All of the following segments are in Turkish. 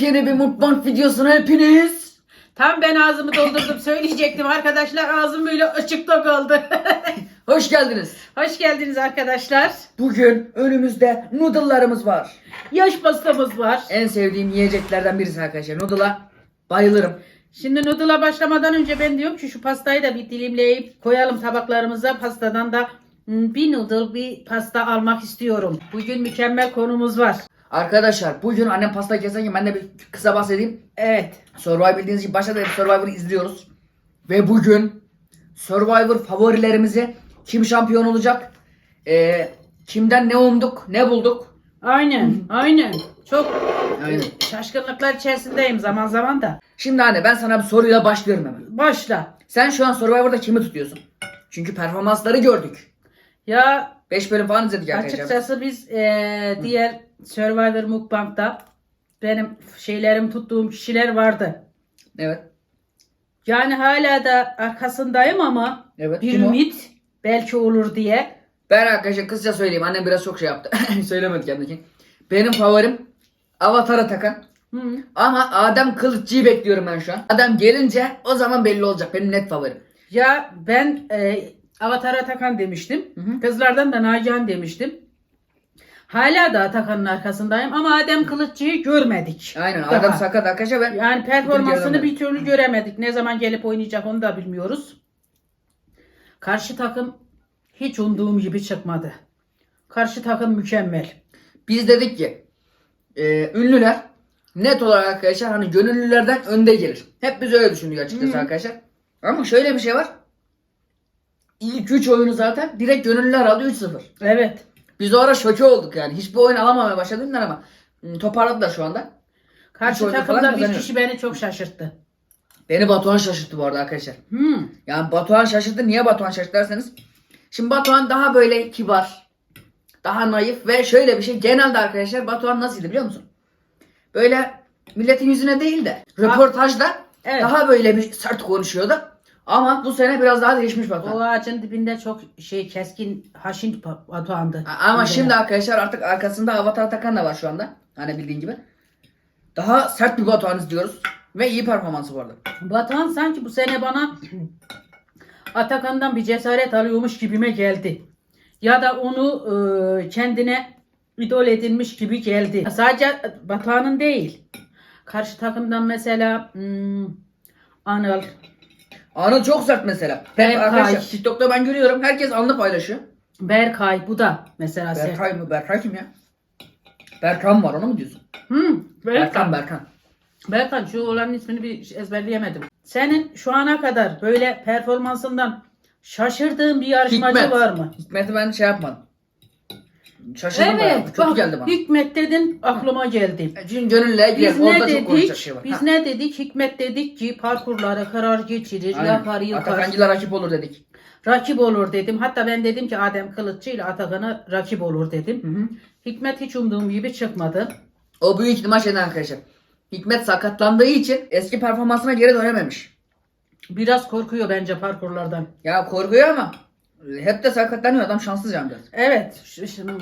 Yepyeni bir mukbang videosuna hepiniz. Tam ben ağzımı doldurdum söyleyecektim arkadaşlar. Ağzım böyle açıkta kaldı. Hoş geldiniz. Hoş geldiniz arkadaşlar. Bugün önümüzde noodle'larımız var. Yaş pastamız var. En sevdiğim yiyeceklerden birisi arkadaşlar. Noodle'a bayılırım. Şimdi noodle'a başlamadan önce ben diyorum ki şu pastayı da bir dilimleyip koyalım tabaklarımıza. Pastadan da hmm, bir noodle bir pasta almak istiyorum. Bugün mükemmel konumuz var. Arkadaşlar bugün annem pasta keserken ben de bir kısa bahsedeyim. Evet. Survivor bildiğiniz gibi başta da hep Survivor'ı izliyoruz. Ve bugün Survivor favorilerimizi kim şampiyon olacak? Ee, kimden ne umduk, ne bulduk? Aynen. Aynen. Çok Aynen. şaşkınlıklar içerisindeyim zaman zaman da. Şimdi anne ben sana bir soruyla başlıyorum hemen. Başla. Sen şu an Survivor'da kimi tutuyorsun? Çünkü performansları gördük. Ya 5 bölüm falan izledik arkadaşlar. Açıkçası biz eee, diğer Survivor Mukbang'da benim şeylerim tuttuğum kişiler vardı. Evet. Yani hala da arkasındayım ama Evet. bir Kim o? ümit belki olur diye. Ben arkadaşlar kısaca söyleyeyim. Annem biraz çok şey yaptı. Söylemedi kendisi. Benim favorim Avatar'a takan. Hı. Ama Adem Kılıççı'yı bekliyorum ben şu an. Adam gelince o zaman belli olacak. Benim net favorim. Ya ben eee Avatar Atakan demiştim. Kızlardan da Nagihan demiştim. Hala da Atakan'ın arkasındayım ama Adem Kılıççı'yı görmedik. Aynen. Daha. Adam sakat arkadaşlar ve Yani performansını bir türlü göremedik. Ne zaman gelip oynayacak onu da bilmiyoruz. Karşı takım hiç umduğum gibi çıkmadı. Karşı takım mükemmel. biz dedik ki e, ünlüler net olarak arkadaşlar hani gönüllülerden önde gelir. Hep biz öyle düşündük açıkçası Hı. arkadaşlar. Ama şöyle bir şey var. İlk 3 oyunu zaten direkt gönüllüler aldı 3-0. Evet. Biz o ara şoke olduk yani. Hiçbir oyun alamamaya başladılar ama hmm, toparladılar şu anda. Karşı oyunda takımda falan bir kazanıyor. kişi beni çok şaşırttı. Beni Batuhan şaşırttı bu arada arkadaşlar. Hmm. Yani Batuhan şaşırttı. Niye Batuhan şaşırttı derseniz. Şimdi Batuhan daha böyle kibar. Daha naif ve şöyle bir şey. Genelde arkadaşlar Batuhan nasıldı biliyor musun? Böyle milletin yüzüne değil de röportajda Evet. daha böyle bir sert konuşuyordu. Ama bu sene biraz daha değişmiş Batuhan. O ağacın dibinde çok şey keskin haşin Batuhan'dı. A- Ama Mesela. şimdi arkadaşlar artık arkasında Avatar Takan da var şu anda. Hani bildiğin gibi. Daha sert bir Batuhan izliyoruz. Ve iyi performansı arada. Batuhan sanki bu sene bana Atakan'dan bir cesaret alıyormuş gibime geldi. Ya da onu e, kendine idol edinmiş gibi geldi. Sadece Batuhan'ın değil. Karşı takımdan mesela hmm, Anıl, Anıl çok sert mesela. Hep Berkay. arkadaşlar TikTok'ta ben görüyorum. Herkes anını paylaşıyor. Berkay bu da mesela sert. Berkay mı? Berkay kim ya? Berkan var onu mu diyorsun? Hmm, Berkan Berkan. Berkan. Berkan şu olanın ismini bir ezberleyemedim. Senin şu ana kadar böyle performansından şaşırdığın bir yarışmacı Hikmet. var mı? Hikmet'i ben şey yapmadım. Şaşırdım bayağı. Evet, Kötü bak, geldi bana. Hikmet dedin aklıma geldi. Çünkü gönüllüye Biz girelim. ne Orada çok konuşacak dedik? şey var. Biz Ha. ne dedik? Hikmet dedik ki parkurlara karar geçirir, Aynen. yapar, yıkar. Atakancılar rakip olur dedik. Rakip olur dedim. Hatta ben dedim ki Adem Kılıççı ile Atakan'a rakip olur dedim. Hı hı. Hikmet hiç umduğum gibi çıkmadı. O büyük ihtimal şeyden arkadaşlar. Hikmet sakatlandığı için eski performansına geri dönememiş. Biraz korkuyor bence parkurlardan. Ya korkuyor ama hep de sakatlanıyor adam şanssız yani biraz. Evet. şu- Şimdi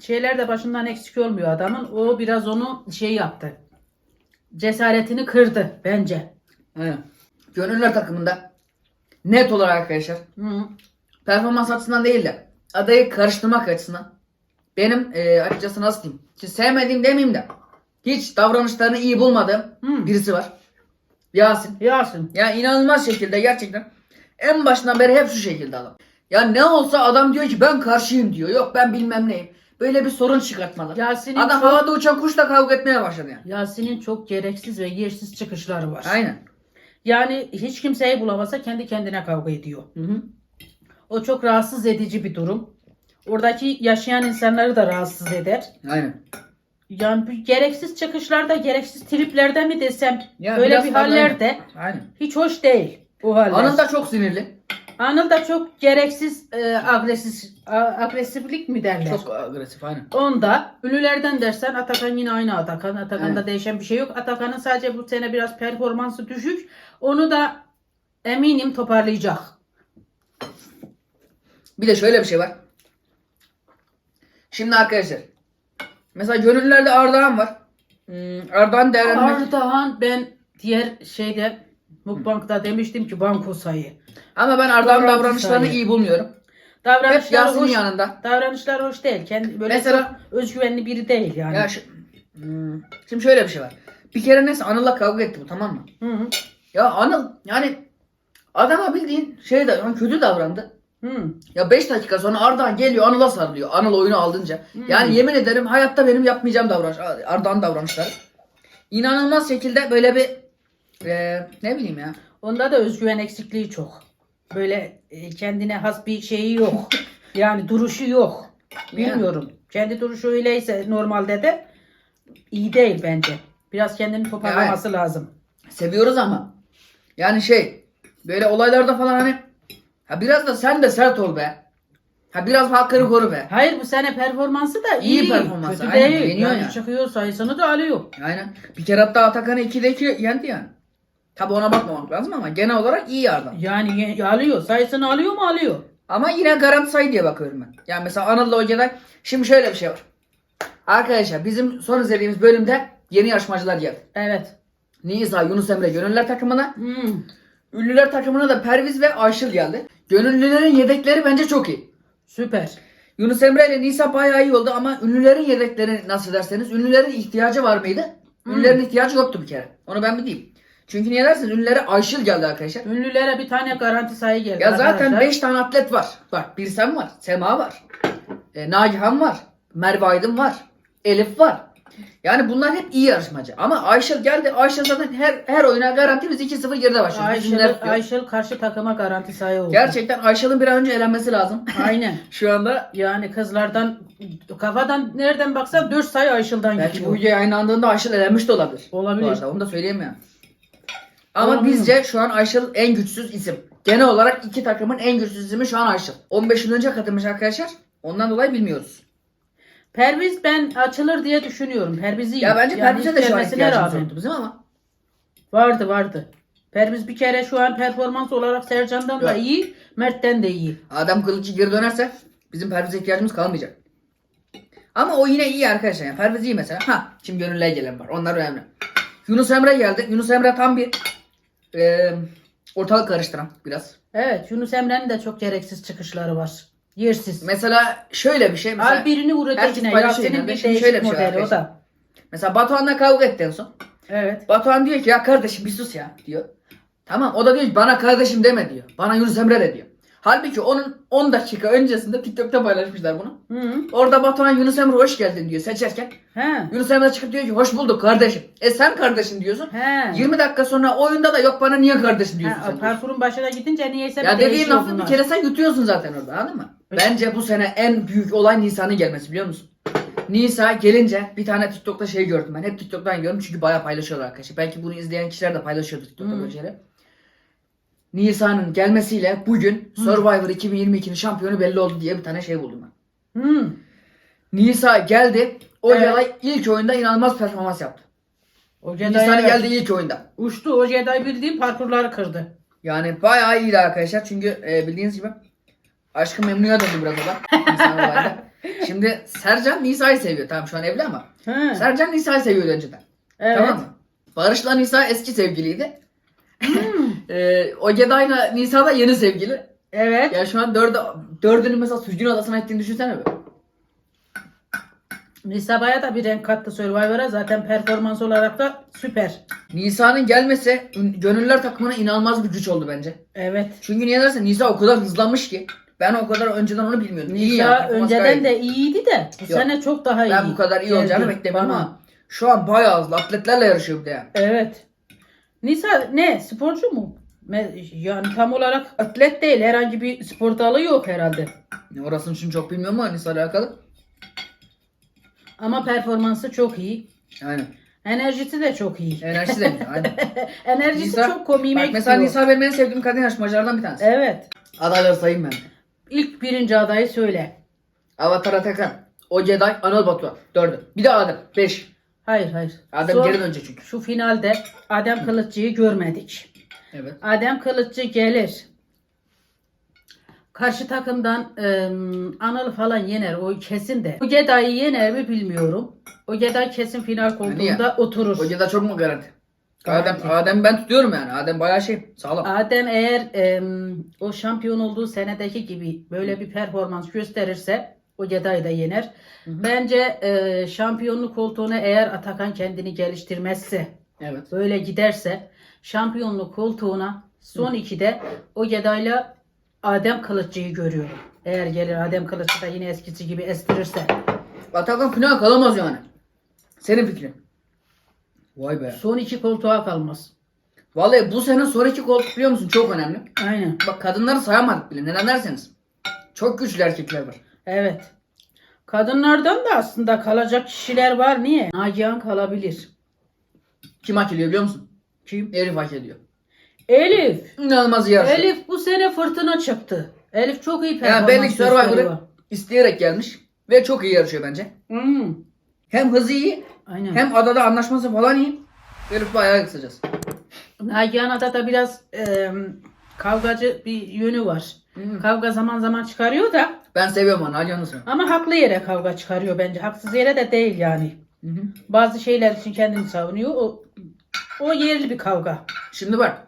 şeyler de başından eksik olmuyor adamın. O biraz onu şey yaptı. Cesaretini kırdı bence. Aynen. Gönüllüler takımında net olarak arkadaşlar Hı. performans açısından değil de adayı karıştırmak açısından benim e, açıkçası nasıl diyeyim? Şimdi sevmediğim demeyeyim de hiç davranışlarını iyi bulmadığım Hı. birisi var. Yasin. Yasin. Ya inanılmaz şekilde gerçekten en başından beri hep şu şekilde adam. Ya ne olsa adam diyor ki ben karşıyım diyor. Yok ben bilmem neyim. Böyle bir sorun çıkartmalı. Yasin'in Adam çok- havada uçan kuşla kavga etmeye başladı yani. Yasin'in çok gereksiz ve yersiz çıkışları var. Aynen. Yani hiç kimseyi bulamasa kendi kendine kavga ediyor. Hı hı. O çok rahatsız edici bir durum. Oradaki yaşayan insanları da rahatsız eder. Aynen. Yani bu gereksiz çıkışlarda, gereksiz triplerde mi desem Ya böyle biraz bir hallerde Aynen. hiç hoş değil bu haller. Anıl da çok sinirli. Anıl da çok gereksiz e, agresif, a- agresiflik mi derler? Çok agresif aynen. Onda ünlülerden dersen Atakan yine aynı Atakan. Atakan'da Evet. değişen bir şey yok. Atakan'ın sadece bu sene biraz performansı düşük. Onu da eminim toparlayacak. Bir de şöyle bir şey var. Şimdi arkadaşlar. Mesela gönüllülerde Ardahan var. Hmm, Ardahan değerlendirmek. Ardahan ben diğer şeyde Mukbank'ta demiştim ki banko sayı. Ama ben Garanti davranışlarını sayı. iyi bulmuyorum. Hep Davranışları Yasin'in hoş, yanında. davranışları hoş değil. Kendi böyle Mesela- çok özgüvenli biri değil yani. Ya şu, Hmm, şimdi şöyle bir şey var. Bir kere neyse Anıl'la kavga etti bu tamam mı? Hı hı. Ya Anıl yani adama bildiğin şey de yani kötü davrandı. Hı. Ya 5 dakika sonra Ardahan geliyor Anıl'a sarılıyor. Anıl oyunu aldınca. Yani yemin ederim hayatta benim yapmayacağım davranış. Ardahan davranışları. İnanılmaz şekilde böyle bir e, ne bileyim ya. Onda da özgüven eksikliği çok. Böyle e, kendine has bir şeyi yok. yani duruşu yok. Bilmiyorum. Kendi duruşu öyleyse normalde de iyi değil bence. Biraz kendini toparlaması lazım. Seviyoruz ama. Yani şey böyle olaylarda falan hani ha biraz da sen de sert ol be. Ha biraz hakkını koru be. Hayır bu sene performansı da iyi. İyi performansı, Kötü aynen, değil. Yani ya. çıkıyor sayısını da alıyor. Aynen. Bir kere hatta Atakan'ı 2'de 2 yendi yani. Tabi ona bakmamak lazım ama genel olarak iyi yardım. Yani ye- alıyor. Sayısını alıyor mu alıyor. Ama yine garanti sayı diye bakıyorum ben. Yani mesela Anıl'la Hoca'da şimdi şöyle bir şey var. Arkadaşlar bizim son izlediğimiz bölümde yeni yarışmacılar geldi. Evet. Nisa, Yunus Emre gönüllüler takımına. Hmm. Ünlüler takımına da Perviz ve Ayşıl geldi. Gönüllülerin yedekleri bence çok iyi. Süper. Yunus Emre ile Nisa bayağı iyi oldu ama ünlülerin yedekleri nasıl derseniz ünlülerin ihtiyacı var mıydı? Ünlülerin ihtiyacı yoktu bir kere. Onu ben bir diyeyim. Çünkü niye derseniz ünlülere Ayşıl geldi arkadaşlar. Ünlülere bir tane garanti sayı geldi. Ya zaten arkadaşlar. 5 tane atlet var. Bak bir sen var, Sema var, e, Nagihan var, Merve Aydın var, Elif var. Yani bunlar hep iyi yarışmacı. Ama Ayşıl geldi. Ayşıl zaten her her oyuna garanti biz 2-0 geride başlıyoruz. Ayşıl karşı takıma garanti sayı oldu. Gerçekten Ayşıl'ın bir an önce elenmesi lazım. Aynen. Şu anda Yani kızlardan kafadan nereden baksan 4 sayı Ayşıl'dan belki bu geçiyor. video yayınlandığında Ayşıl elenmiş de olabilir. Olabilir. Bu arada onu da söyleyemiyorum. Ama bizce şu an Ayşıl en güçsüz isim. Genel olarak iki takımın en güçsüz ismi şu an Ayşıl. 15 yıl önce katılmış arkadaşlar. Ondan dolayı bilmiyoruz. Perviz ben açılır diye düşünüyorum. Perviz iyi. Ya bence Perviz'e de şu an ihtiyacımız yoktu bizim ama. Vardı vardı. Perviz bir kere şu an performans olarak Sercan'dan da iyi, Mert'ten de iyi. Adam kılıççı geri dönerse bizim Perviz'e ihtiyacımız kalmayacak. Ama o yine iyi arkadaşlar. Yani Perviz iyi mesela. Ha şimdi gönüllüye gelen var. Onlar önemli. Yunus Emre geldi. Yunus Emre tam bir e, ortalık karıştıran biraz. Evet Yunus Emre'nin de çok gereksiz çıkışları var. Yersiz. Mesela şöyle bir şey. Mesela, Al birini vur ötekine. Yasin'in yani. bir değişik şöyle bir şey var modeli o arkadaşlar. da. mesela Batuhan'la kavga etti en son. Evet. Batuhan diyor ki ya kardeşim bir sus ya diyor. Tamam o da diyor ki bana kardeşim deme diyor. Bana Yunus Emre de diyor. Halbuki onun 10 dakika öncesinde TikTok'ta paylaşmışlar bunu. Hı. Orada Batuhan Yunus Emre hoş geldin diyor seçerken. He. Yunus Emre çıkıp diyor ki hoş bulduk kardeşim. E sen kardeşim diyorsun. He. 20 dakika sonra oyunda da yok bana niye kardeşim diyorsun sen. parkurun başına gidince niyeyse Ya bir dediğin değişiyor lafı bir bunlar. kere sen yutuyorsun zaten orada anladın mı? Bence bu sene en büyük olay Nisa'nın gelmesi biliyor musun? Nisa gelince bir tane TikTok'ta şey gördüm ben. Hep TikTok'tan görüyorum çünkü bayağı paylaşıyorlar arkadaşlar. Belki bunu izleyen kişiler de paylaşıyordu TikTok'ta böyle şeyleri. Nisa'nın gelmesiyle bugün Survivor 2022'nin şampiyonu belli oldu diye bir tane şey buldum ben. Hı. Nisa geldi. O Evet. Jedi ilk oyunda inanılmaz performans yaptı. O Jedi Nisa'nın geldi ilk oyunda. Uçtu. O Jedi bildiğim parkurları kırdı. Yani bayağı iyiydi arkadaşlar. Çünkü e, bildiğiniz gibi aşkı memnuya döndü biraz o da. Nisa'nın olayında. Şimdi Sercan Nisa'yı seviyor. Tamam şu an evli ama. He. Sercan Nisa'yı seviyordu önceden. Evet. Tamam mı? Barış'la Nisa eski sevgiliydi. E, o Jedi'la Nisa da yeni sevgili. Evet. Ya şu an dördü, dördünü mesela sucun adasına ettiğini düşünsene be. Nisaba'ya da bir renk kattı Survivor'a. Zaten performans olarak da süper. Nisa'nın gelmesi ün- gönüller takımına inanılmaz bir güç oldu bence. Evet. Çünkü niye dersen Nisa o kadar hızlanmış ki. Ben o kadar önceden onu bilmiyordum. İyi Nisa yani, performans gayet önceden iyi. de iyiydi de bu Yok. sene çok daha iyi. Ben bu kadar iyi olacağını beklemiyorum ama şu an bayağı hızlı atletlerle yarışıyor bir de yani. Evet. Nisa ne? Sporcu mu? Yani tam olarak atlet değil. Herhangi bir spor dalı yok herhalde. Orasını şimdi çok bilmiyorum ama Nisa alakalı. Ama performansı çok iyi. Aynen. Enerjisi de çok iyi. Enerjisi de güzel. Aynen. Enerjisi Nisa- çok komiğime Bak mesela gidiyor. Nisa benim en sevdiğim kadın yarışmacılardan bir tanesi. Evet. Adayları sayayım ben. İlk birinci adayı söyle. Avatar Atakan. O Jedi Anıl Batuhan. Dördü. Bir de Adem. Beş. Hayır hayır. Adem Son- geri dönecek çünkü. Şu finalde Adem Kılıççı'yı görmedik. Evet. Adem Kılıççı gelir. karşı takımdan e, Anıl falan yener o kesin de. O Geda'yı yener mi bilmiyorum. O Geda kesin final koltuğunda oturur. Hoca da çok mu garanti? Garanti. Adem, Adem ben tutuyorum yani. Adem bayağı şey sağlam. Adem eğer e, o şampiyon olduğu senedeki gibi böyle bir performans gösterirse o Geda'yı da yener. Bence e, şampiyonluk koltuğuna eğer Atakan kendini geliştirmezse Evet. böyle giderse şampiyonluk koltuğuna son ikide o Geda'yla Adem Kılıççı'yı görüyorum. Eğer gelir Adem Kılıççı da yine eskisi gibi estirirse. Atakan final kalamaz yani. Senin fikrin. Vay be. Son iki koltuğa kalmaz. Vallahi bu sene sonraki koltuk biliyor musun çok önemli. Aynen. Bak kadınları sayamadık bile. Neden derseniz. Çok güçlü erkekler var. Evet. Kadınlardan da aslında kalacak kişiler var. Niye? Nagihan kalabilir. Kim hak ediyor biliyor musun? Kim? Elif hak ediyor. Elif. İnanılmaz yarış. Elif bu sene fırtına çıktı. Elif çok iyi Yani performans belli ki Survivor'ı isteyerek gelmiş. Ve çok iyi yarışıyor bence. Hmm. Hem hızı iyi Aynen. hem adada anlaşması falan iyi. Elif bayağı kısacağız. Nagihan'da da biraz e, kavgacı bir yönü var. Hı. Kavga zaman zaman çıkarıyor da Ben seviyorum onu. Yanısın. ama haklı yere kavga çıkarıyor bence. Haksız yere de değil yani. Bazı şeyler için kendini savunuyor. O, o yerli bir kavga. Şimdi bak.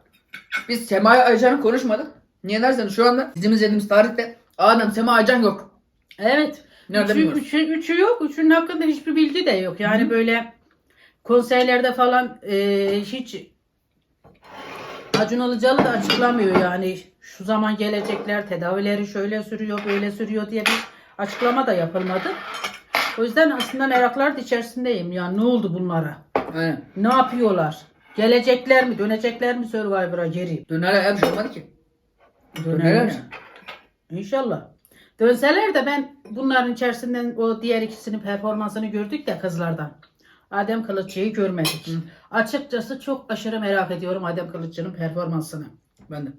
Biz Sema Aycan'ı konuşmadık. Niye derseniz şu anda bizim izlediğimiz tarihte Adem Sema Aycan yok. Evet. Nerede üçü, bilmiyoruz. üçü, üçü yok. Üçünün hakkında hiçbir bilgi de yok. Yani böyle konserlerde falan e, hiç Acun Ilıcalı da açıklamıyor yani şu zaman gelecekler tedavileri şöyle sürüyor böyle sürüyor diye bir açıklama da yapılmadı. O yüzden aslında meraklar içerisindeyim. Yani ne oldu bunlara? Aynen. Ne yapıyorlar? Gelecekler mi? Dönecekler mi Survivor'a geri? Dönerler bir şey olmadı ki. Dönerler Dönerler. mi? İnşallah. Dönseler de ben bunların içerisinden o diğer ikisinin performansını gördük de kızlardan. Adem Kılıççı'yı görmedik. Hı. Açıkçası çok aşırı merak ediyorum Adem Kılıççı'nın performansını. Ben de.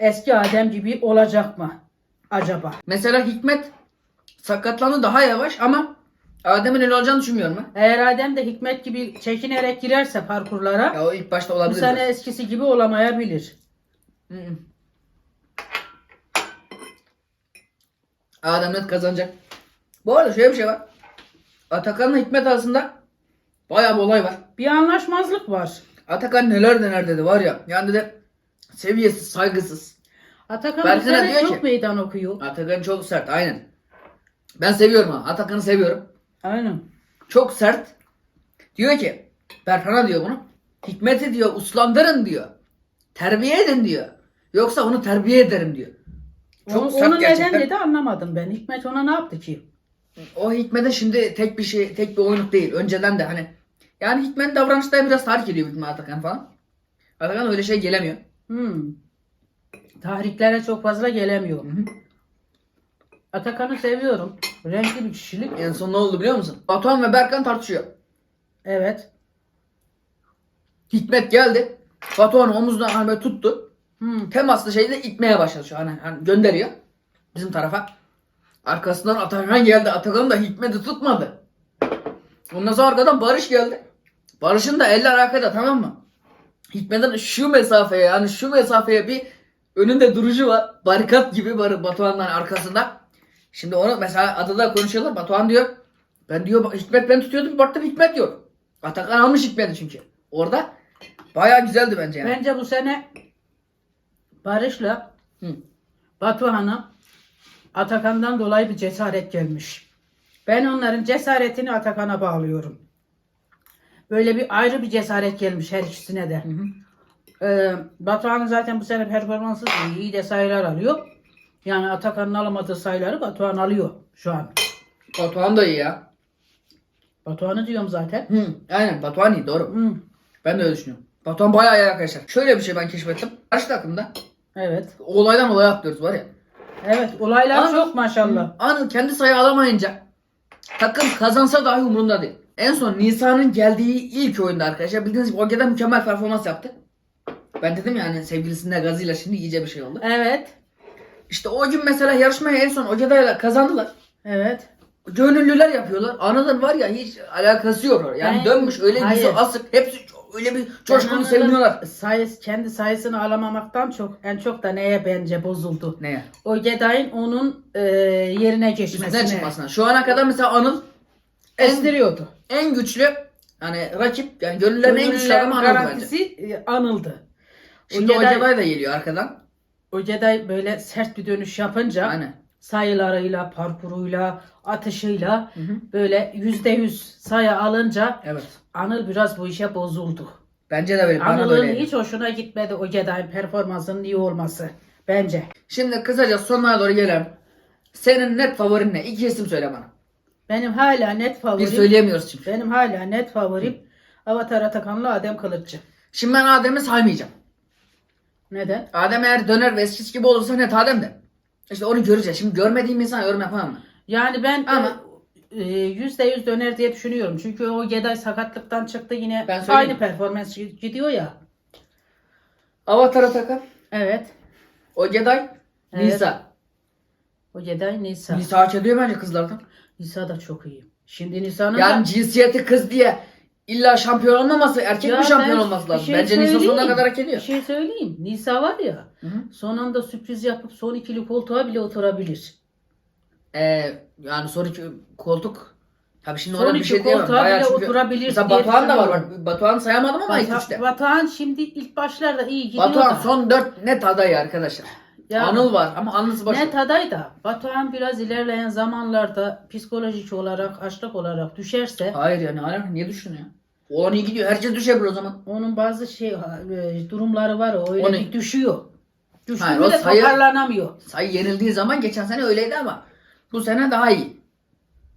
Eski Adem gibi olacak mı acaba? Mesela Hikmet sakatlandı daha yavaş ama Adem'in öyle olacağını düşünmüyorum ben. Eğer Adem de Hikmet gibi çekinerek girerse parkurlara Ya o ilk başta bu olabilir. sene biraz. eskisi gibi olamayabilir. Hı hı. Adem net kazanacak. Bu arada şöyle bir şey var. Atakan'la Hikmet arasında bayağı bir olay var. Bir anlaşmazlık var. Atakan neler dener dedi var ya. Yani dedi seviyesiz, saygısız. Atakan bu de sene diyor çok ki- meydan okuyor. Atakan çok sert aynen. Ben seviyorum ha. Atakan'ı seviyorum. Aynen. Çok sert. Diyor ki Berkan'a diyor bunu. Hikmet'i diyor uslandırın diyor. Terbiye edin diyor. Yoksa onu terbiye ederim diyor. Çok Onu, sert onu neden gerçekten. dedi anlamadım ben. Hikmet ona ne yaptı ki? O Hikmet'e şimdi tek bir şey, tek bir oyunluk değil. Önceden de hani yani Hikmet'in davranışları biraz tahrik ediyor ihtimalle Atakan falan. Atakan öyle şey gelemiyor. Hmm. Tahriklere çok fazla gelemiyor. Atakan'ı seviyorum. Renkli bir kişilik. En son ne oldu biliyor musun? Batuhan ve Berkan tartışıyor. Evet. Hikmet geldi. Batuhan'ı omuzundan hani böyle tuttu. Hmm. Temaslı şeyde itmeye başladı şu an. Hani, hani gönderiyor. Bizim tarafa. Arkasından Atakan geldi. Atakan da Hikmet'i tutmadı. Ondan sonra arkadan Barış geldi. Barış'ın da eller arkada tamam mı? Hikmet'in şu mesafeye yani şu mesafeye bir önünde durucu var. Barikat gibi var Batuhan'ın arkasında. Şimdi onu mesela adada konuşuyorlar. Batuhan diyor. Ben diyor Hikmet ben tutuyordum. Baktım Hikmet yok. Atakan almış Hikmet'i çünkü. Orada bayağı güzeldi bence yani. Bence bu sene Barış'la Hı. Batuhan'a Atakan'dan dolayı bir cesaret gelmiş. Ben onların cesaretini Atakan'a bağlıyorum. Böyle bir ayrı bir cesaret gelmiş her ikisine de. Hı hı. Ee, Batuhan'ın zaten bu sene performansı iyi, iyi de sayılar alıyor. Yani Atakan'ın alamadığı sayıları Batuhan alıyor şu an. Batuhan da iyi ya. Batuhan'ı diyorum zaten. Hı, aynen Batuhan iyi doğru. Hı, Ben de öyle düşünüyorum. Batuhan bayağı iyi arkadaşlar. Şöyle bir şey ben keşfettim. Karşı takımda evet. olaydan olaya atlıyoruz var ya. Evet olaylar Anıl- çok maşallah. Anıl kendi sayı alamayınca takım kazansa dahi umurunda değil. En son Nisa'nın geldiği ilk oyunda arkadaşlar bildiğiniz gibi Oge'den mükemmel performans yaptı. Ben dedim ya hani sevgilisinin gazıyla şimdi iyice bir şey oldu. Evet. İşte o gün mesela yarışmayı en son Oge'dayla kazandılar. Evet. Gönüllüler yapıyorlar. Anıl'ın var ya hiç alakası yok. Yani Ben- dönmüş öyle Hayır. asık. Hepsi öyle bir coşkulu seviniyorlar. Sayıs, kendi sayısını alamamaktan çok en çok da neye bence bozuldu. Neye? O Geday'ın onun e, yerine Üstüne geçmesine. çıkmasına. Şu ana kadar mesela Anıl en, Estiriyordu. en güçlü hani rakip yani gönüllerin en güçlü adamı Anıl bence. garantisi e, anıldı. Şimdi o o Geday, Geday da geliyor arkadan. o Geday böyle sert bir dönüş yapınca Aynen. Sayılarıyla, parkuruyla, atışıyla Hı hı. böyle yüzde yüz sayı alınca Evet. Anıl biraz bu işe bozuldu. Bence de böyle. Anıl'ın hiç hoşuna gitmedi o Geday'ın performansının iyi olması. Bence. Şimdi kısaca sonuna doğru gelelim. Senin net favorin ne? İki isim söyle bana. Benim hala net Bir favorim. söyleyemiyoruz çünkü. Benim hala net favorim Avatar Atakan'la Adem Kılıççı. Şimdi ben Adem'i saymayacağım. Neden? Adem eğer döner ve eskisi gibi olursa net Adem de. İşte onu göreceğiz. Şimdi görmediğim insan yorum yapamam. Yani ben Ama- e, yüzde yüz döner diye düşünüyorum. Çünkü o Geday sakatlıktan çıktı yine Ben söyleyeyim. aynı performans gidiyor ya. Avatar Atakan, Evet. o Geday, Evet. Nisa. O Geday Nisa. Nisa hak ediyor bence kızlardan. Nisa da çok iyi. Şimdi Nisa'nın Yani da... cinsiyeti kız diye illa şampiyon olmaması erkek Ya mi şampiyon ben olması bir lazım? şey bence Nisa sonuna söyleyeyim. kadar hak ediyor. Bir şey söyleyeyim. Nisa var ya Hı hı. son anda sürpriz yapıp son ikili koltuğa bile oturabilir. Ee, yani sonraki koltuk Tabii şimdi Son ona bir iki şey diyemem. koltuğa Bayağı bile çünkü- oturabilir Mesela diye Batuhan da var. düşünüyorum. Bak, Batuhan'ı sayamadım ama ilk Batu- üçte. Batuhan şimdi ilk başlarda iyi gidiyor Batuhan da. son dört net aday arkadaşlar. Ya, Anıl var ama Anıl'sı boş. Net aday da Batuhan biraz ilerleyen zamanlarda psikolojik olarak, açlık olarak düşerse Hayır yani alem niye düştün ya? O iyi gidiyor. Herkes düşebilir o zaman. onun bazı şey e, durumları var o öyle O ne? bir düşüyor. Düştü Hayır, de sayı- toparlanamıyor. Sayı yenildiği zaman geçen sene öyleydi ama bu sene daha iyi.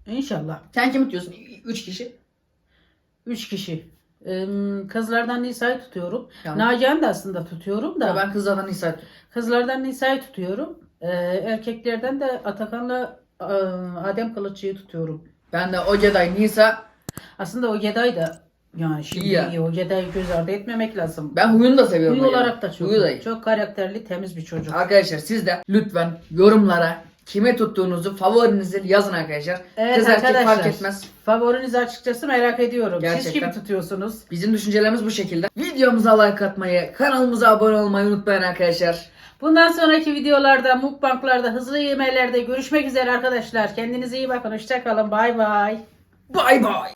İnşallah. Sen kimi tutuyorsun? Üç kişi. Üç kişi. Ee, Kızlardan Nisa'yı tutuyorum. Tamam. Nagihan'ı da aslında tutuyorum da. Ya ben kızlardan Nisa Kızlardan Nisa'yı tutuyorum. Ee, erkeklerden de Atakan'la e, Adem Kılıççı'yı tutuyorum. Ben de o Jedi Nisa. Aslında o Geday da yani şimdi İyi ya. iyi. Geday'ı göz ardı etmemek lazım. Ben huyunu da seviyorum. Jedi. olarak da çok, Huyu da iyi. çok karakterli, temiz bir çocuk. Arkadaşlar siz de lütfen yorumlara kime tuttuğunuzu, favorinizi yazın arkadaşlar. Evet Kız erkek arkadaşlar. fark etmez. Favorinizi açıkçası merak ediyorum. Siz Gerçekten. kimi tutuyorsunuz? Bizim düşüncelerimiz bu şekilde. Videomuza like atmayı, kanalımıza abone olmayı unutmayın arkadaşlar. Bundan sonraki videolarda, mukbanglarda, hızlı yemeğlerde görüşmek üzere arkadaşlar. Kendinize iyi bakın. Hoşçakalın. Bay bay. Bay bay.